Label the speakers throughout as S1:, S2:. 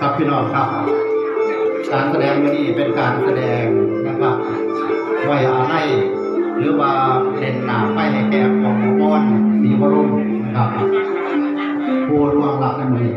S1: ครับพี่น้องครับ การแสดงวันนี้เป็นการแสดงนะครับไว้อาลัยหรือว่าเล่นหนาไปให้แก่ของมอมอนมีวรุณนะครับผู้ร่วงรับในมือนี้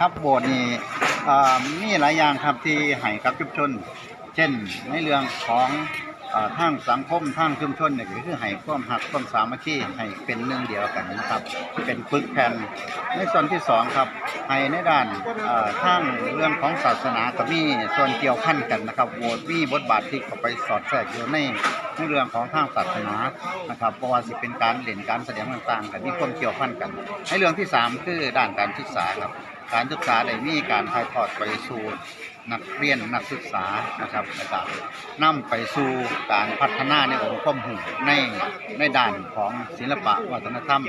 S1: ครับโบสถ์นี่มีหลายอย่างครับที่ให้กับชุมชน เช่นในเรื่องของอทางสังคมทางชุมชนเนี่ยก็คือให้ความหักความสามัคคีให้เป็นหนึ่งเดียวกันนะครับ เป็นปึกแผ่นในส่วนที่สองครับให้ในด้านทางเรื่องของศาสนาก็มีส่วนเกี่ยวพันกันนะครับโบสถ์มีบทบาทที่เข้าไปสอดแทรกอยู่ในเรื่องของทางศาสนานะครับเพราะว่าสิเป็นการเล่นการแสดงต่างๆกันมีความเกี่ยวพันกันในเรื่องที่สามคือด้านการศึกษาครับ การศึกษาได้มีการถ่ายทอดไปสู่นักเรียนนักศึกษานะครับแล้วก็นำไปสู่การพัฒนาในองค์ความรู้ในในด้านของศิลปะวัฒนธรรม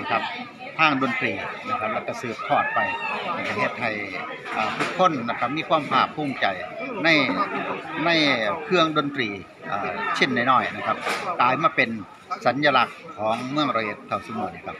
S1: นะครับทางดนตรีนะครับแล้วก็สืบทอดไปในประเทศไทยทุกคนนะครับมีความภาคภูมิใจในในเครื่องดนตรีอ่าชิ้นน้อยๆนะครับกลายมาเป็นสัญลักษณ์ของเมืองระเอ็ดเท่าสมุนครับ